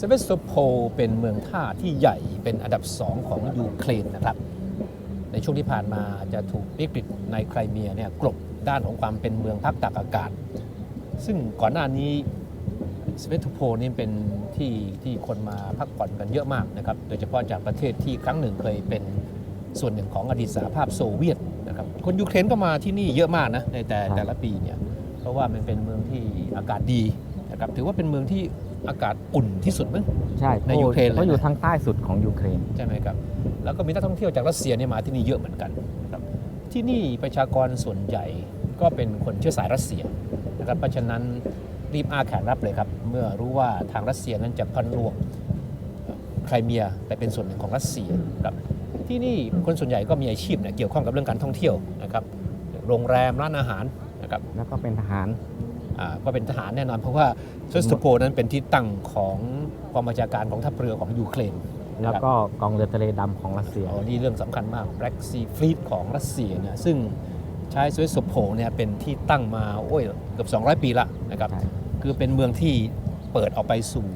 เซเวสโตโพลเป็นเมืองท่าที่ใหญ่เป็นอันดับสองของยูเครนนะครับ ในช่วงที่ผ่านมาจะถูกวิกฤตในไครเมียเนี่ยกลบด้านของความเป็นเมืองพักตากอากาศ ซึ่งก่อนหน้านี้สเวตโพลนี่เป็นที่ที่คนมาพักผ่อนกันเยอะมากนะครับ โดยเฉพาะจากประเทศที่ครั้งหนึ่งเคยเป็นส่วนหนึ่งของอดีตสหภาพโซเวียตนะครับ คนยูเครนก็มาที่นี่เยอะมากนะในแต่แต่ละปีเนี่ย เพราะว่ามันเป็นเมืองที่อากาศดีนะครับ ถือว่าเป็นเมืองที่ อากาศอุ่นที่สุดมั้ง ใช่ในยูเครนเลยนะ เพราะอยู่ทางใต้สุดของยูเครน ใช่ไหมครับ แล้วก็มีนักท่องเที่ยวจากรัสเซียเนี่ยมาที่นี่เยอะเหมือนกันนะครับที่นี่ประชากรส่วนใหญ่ก็เป็นคนเชื้อสายรัสเซียนะครับ เพราะฉะนั้นรีบอ้าแขนรับเลยครับ เมื่อรู้ว่าทางรัสเซียนั้นจะพันรวมไครเมียไปเป็นส่วนหนึ่งของรัสเซียครับ ที่นี่คนส่วนใหญ่ก็มีอาชีพเนี่ยเกี่ยวข้องกับเรื่องการท่องเที่ยวนะครับ โรงแรมร้านอาหารนะครับ แล้วก็เป็นทหารอ่า ก็เป็นทหารแน่นอน เพราะว่าเซสโตโพนั้นเป็นที่ตั้งของกองบัญชาการของทัพเรือของยูเครนแล้วก็กองเรือทะเลดำของรัสเซียอ๋อนี่เรื่องสำคัญมาก Black Sea Fleet ของรัสเซียเนี่ยซึ่งใช้สวิสโพเนี่ยเป็นที่ตั้งมาโอ้ยเกือบ 200 ปีละนะครับใช่คือเป็นเมืองที่เปิดออกไปสู่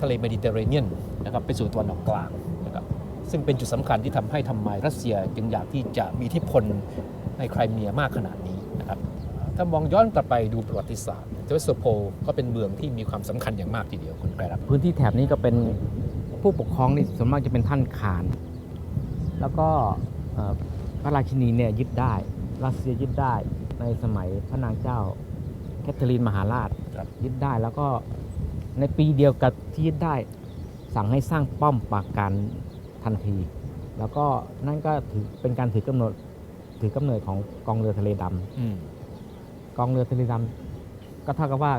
ทะเลเมดิเตอร์เรเนียนนะครับไปสู่ตะวันออกกลางนะครับซึ่งเป็นจุดสำคัญที่ทำให้ทำไมรัสเซียจึงอยากที่จะมีอิทธิพลในไครเมียมากขนาดนี้นะครับ ถ้ามองย้อนกลับไปดูประวัติศาสตร์สวิสโพก็เป็นเมืองที่มีความสำคัญอย่างมากทีเดียวคุณไกรรับพื้นที่แถบนี้ก็เป็นผู้ปกครองนี่ส่วนมากจะเป็นท่านขาน แล้วก็เอ่อพระราชินีเนี่ยยึดได้รัสเซียยึดได้ในสมัยพระนางเจ้าแคทเธอรีนมหาราชครับยึดได้แล้วก็ในปีเดียวกับที่ยึดได้ สั่งให้สร้างป้อมปราการทันที แล้วก็นั่นก็ถือเป็นการถือกำเนิดถือกำเนิดของกองเรือทะเลดำอืม กองเรือทะเลดำก็เท่ากับว่า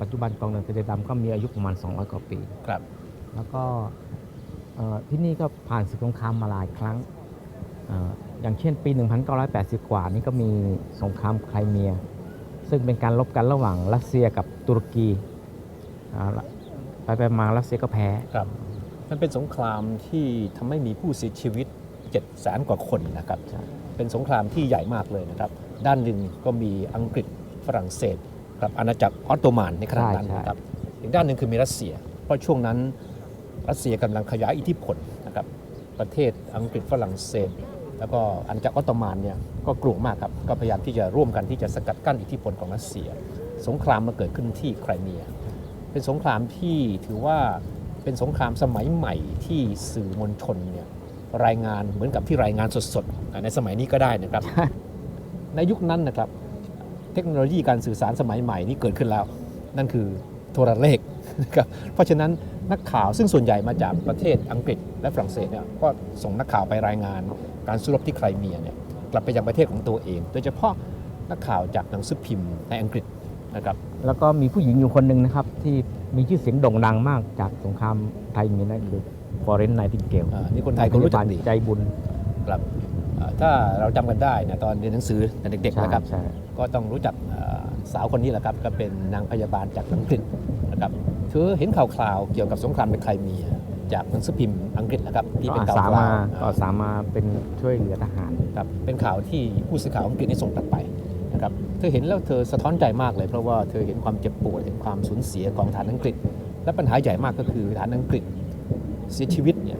ปัจจุบันกองเรือทะเลดำก็มีอายุประมาณ 200 กว่าปี ครับ แล้วก็เอ่อที่นี่ก็ผ่านศึกสงครามมาหลายครั้งเอ่ออย่างเช่นปี 1980 กว่านี่ก็มีสงครามไครเมีย ซึ่งเป็นการลบกันระหว่างรัสเซียกับตุรกีอ่าไปไปมารัสเซียก็แพ้ ครับมันเป็นสงครามที่ทำให้มีผู้เสียชีวิต7 0 0แสนกว่าคนนะครับ ใช่ เป็นสงครามที่ใหญ่มากเลยนะครับ ด้านหนึ่งก็มีอังกฤษฝรั่งเศสกับอาณาจักรออตโตมันในขณะนั้นนะครับอีกด้านหนึ่งคือมีรัสเซีย เพราะช่วงนั้นรัสเซียกำลังขยายอิทธิพลนะครับประเทศอังกฤษฝรั่งเศส แล้วก็อาณาจักรออตโตมันเนี่ยก็กลัวมากครับก็พยายามที่จะร่วมกันที่จะสกัดกั้นอิทธิพลของรัสเซีย สงครามมาเกิดขึ้นที่ไครเมีย เป็นสงครามที่ถือว่าเป็นสงครามสมัยใหม่ที่สื่อมวลชนเนี่ยรายงานเหมือนกับที่รายงานสดๆ ในสมัยนี้ก็ได้นะครับ ในยุคนั้นนะครับเทคโนโลยีการสื่อสารสมัยใหม่นี้เกิดขึ้นแล้ว นั่นคือโทรเลขนะครับเพราะฉะนั้นนักข่าวซึ่งส่วนใหญ่มาจากประเทศอังกฤษและฝรั่งเศสเนี่ยก็ส่งนักข่าวไปรายงาน การสู้รบที่ไครเมียเนี่ยกลับไปยังประเทศของตัวเอง โดยเฉพาะนักข่าวจากหนังสือพิมพ์ในอังกฤษนะครับแล้วก็มีผู้หญิงอยู่คนหนึ่งนะครับที่มีชื่อเสียงโด่งดังมากจากสงครามไทยมีนั่นคือฟอเรนไนติเกลอ่านี่คนไทยก็รู้จักดีใจบุญครับอ่า ถ้าเราจำกันได้นะตอนเรียนหนังสือแต่เด็กๆนะครับใช่ ก็ต้องรู้จักอ่าสาวคนนี้แหละครับ ก็เป็นนางพยาบาลจากอังกฤษนะครับเธอเห็นข่าวคราวเกี่ยวกับสงครามในไครเมียจากหนังสือพิมพ์อังกฤษนะครับที่ก็เป็นอาข่าวสาคมาราวก็อาสามาเป็นช่วยเหลือทหาร ครับเป็นข่าวที่ผู้สื่อข่าวอังกฤษได้ส่งกลับไปนะครับเธอเห็นแล้วเธอสะท้อนใจมากเลยเพราะว่าเธอเห็นความเจ็บปวดเห็นความสูญเสียของฐานอังกฤษ และปัญหาใหญ่มากก็คือฐานอังกฤษเสียชีวิตเนี่ย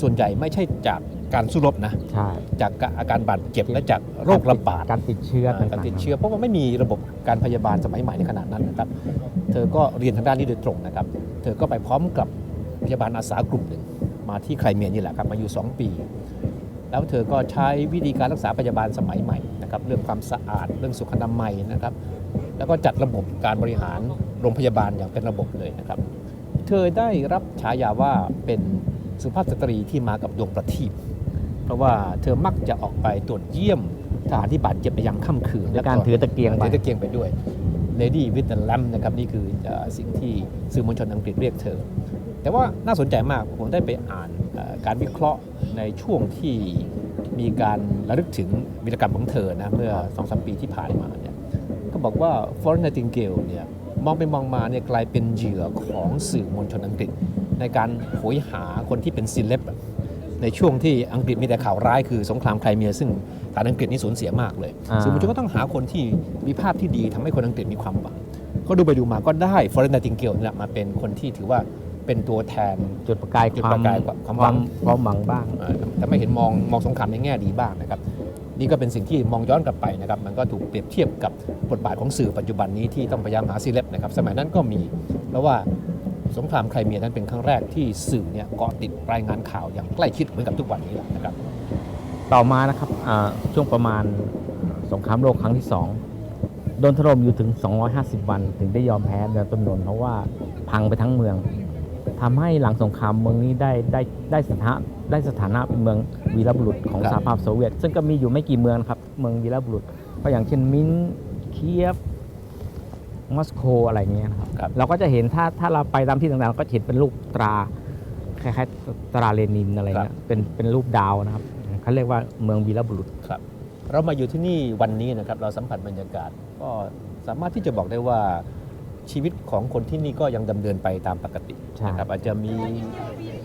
ส่วนใหญ่ไม่ใช่จาก การสู้รบนะ ใช่จากอาการบาดเจ็บและจากโรคระบาดการติดเชื้ออ่าการติดเชื้อเพราะว่าไม่มีระบบการพยาบาลสมัยใหม่ในขนาดนั้นนะครับ เธอก็เรียนทางด้านนี้โดยตรงนะครับ เธอก็ไปพร้อมกับพยาบาลอาสากลุ่มหนึ่งมาที่ไครเมียนี่แหละครับมาอยู่ 2 ปี แล้วเธอก็ใช้วิธีการรักษาพยาบาลสมัยใหม่นะครับเรื่องความสะอาดเรื่องสุขอนามัยนะครับ แล้วก็จัดระบบการบริหารโรงพยาบาลอย่างเป็นระบบเลยนะครับ เธอได้รับฉายาว่าเป็นสุภาพสตรีที่มากับดวงประทีป เพราะว่าเธอมักจะออกไปตรวจเยี่ยมทหารที่บาดเจ็บในยามค่ำคืนและการถือตะเกียงไปถือตะเกียงไปด้วย Lady with the Lamp นะครับนี่คือเอ่อสิ่งที่สื่อมวลชนอังกฤษเรียกเธอ แต่ว่าน่าสนใจมากผมได้ไปอ่านเอ่อการวิเคราะห์ในช่วงที่มีการระลึกถึงวีรกรรมของเธอนะเมื่อ2อสปีที่ผ่านมาเนี่ยก็บอกว่า Florence Nightingale เนี่ยมองไปมองมาเนี่ยกลายเป็นเหยื่อของสื่อมวลชนอังกฤษ ในการโหยหาคนที่เป็นซิเลบอะ ในช่วงที่อังกฤษมีแต่ข่าวร้ายคือสงครามไครเมีย ซึ่งฐานอังกฤษนี่สูญเสียมากเลยอ่าสื่อมวลชนก็ต้องหาคนที่มีภาพที่ดีทำให้คนอังกฤษมีความหวังก็ดูไปดูมาก็ได้ Florence Nightingale เนี่ยมาเป็นคนที่ถือว่าเป็นตัวแทนจุดประกายจุดควาปมระกายความคหวัวามงความหวังบ้างเอ่อแต่ไม่เห็นมองมองสงครามในแง่ดีบ้างนะครับนี่ก็เป็นสิ่งที่มองย้อนกลับไปนะครับ มันก็ถูกเปรียบเทียบกับบทบาทของสื่อปัจจุบันนี้ที่ต้องพยายามหาซีเล็บนะครับ สมัยนั้นก็มี เพราะว่า สงครามไครเมียนั้นเป็นครั้งแรกที่สื่อเนี่ยเกาะติดรายงานข่าวอย่างใกล้ชิดเหมือนกับทุกวันนี้แหละนะครับ ต่อมานะครับอ่าช่วงประมาณสงครามโลกครั้งที่สองโดนถล่มอยู่ถึง 250 วัน ถึงได้ยอมแพ้เดือนต้นนนเพราะว่าพังไปทั้งเมืองทำให้หลังสงครามเมืองนี้ได้ได้ได้สถานะได้สถานะเป็นเมืองวีรบุรุษของครับสหภาพโซเวียต ซึ่งก็มีอยู่ไม่กี่เมืองครับเมืองวีรบุรุษก็อย่างเช่นมินส์เคียฟ มอสโกอะไรเงี้ยนะครับครับ เราก็จะเห็นถ้าถ้าเราไปตามที่ต่างๆเราก็จะเห็นเป็นรูปตราคล้ายๆตราเลนินอะไรเงี้ยเป็นเป็นรูปดาวนะครับเขาเรียกว่าเมืองวีรบุรุษครับ เรามาอยู่ที่นี่วันนี้นะครับเราสัมผัสบรรยากาศ ก็สามารถที่จะบอกได้ว่าชีวิตของคนที่นี่ก็ยังดำเนินไปตามปกติใช่นะครับอาจจะมี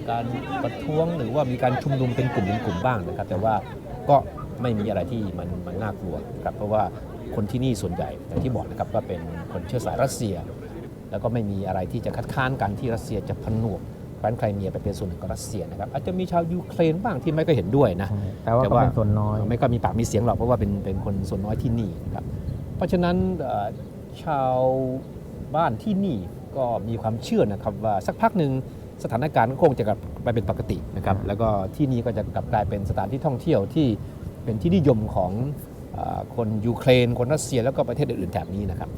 การประท้วงหรือว่ามีการชุมนุมเป็นกลุ่มเป็นกลุ่มบ้างนะครับ แต่ว่าก็ ไม่มีอะไรที่มันมันน่ากลัวครับเพราะว่าคนที่นี่ส่วนใหญ่อย่างที่บอกนะครับก็เป็นคนเชื้อสายรัสเซีย แล้วก็ไม่มีอะไรที่จะคัดค้านการที่รัสเซียจะผนวกแคว้นไครเมียไปเป็นส่วนหนึ่งของรัสเซียนะครับอาจจะมีชาวยูเครนบ้างที่ไม่ก็เห็นด้วยนะใช่แต่ว่าก็เป็นส่วนน้อยไม่ก็มีปากมีเสียงหรอกเพราะว่าเป็นเป็นคนส่วนน้อยที่นี่นะครับเพราะฉะนั้นเอ่อชาวบ้านที่นี่ก็มีความเชื่อนะครับว่าสักพักหนึ่งสถานการณ์ก็คงจะกลับไปเป็นปกตินะครับครับแล้วก็ที่นี่ก็จะกลับกลายเป็นสถานที่ท่องเที่ยวที่ เป็นที่นิยมของคนยูเครนคนรัสเซียแล้วก็ประเทศอื่นๆแถบนี้นะครับ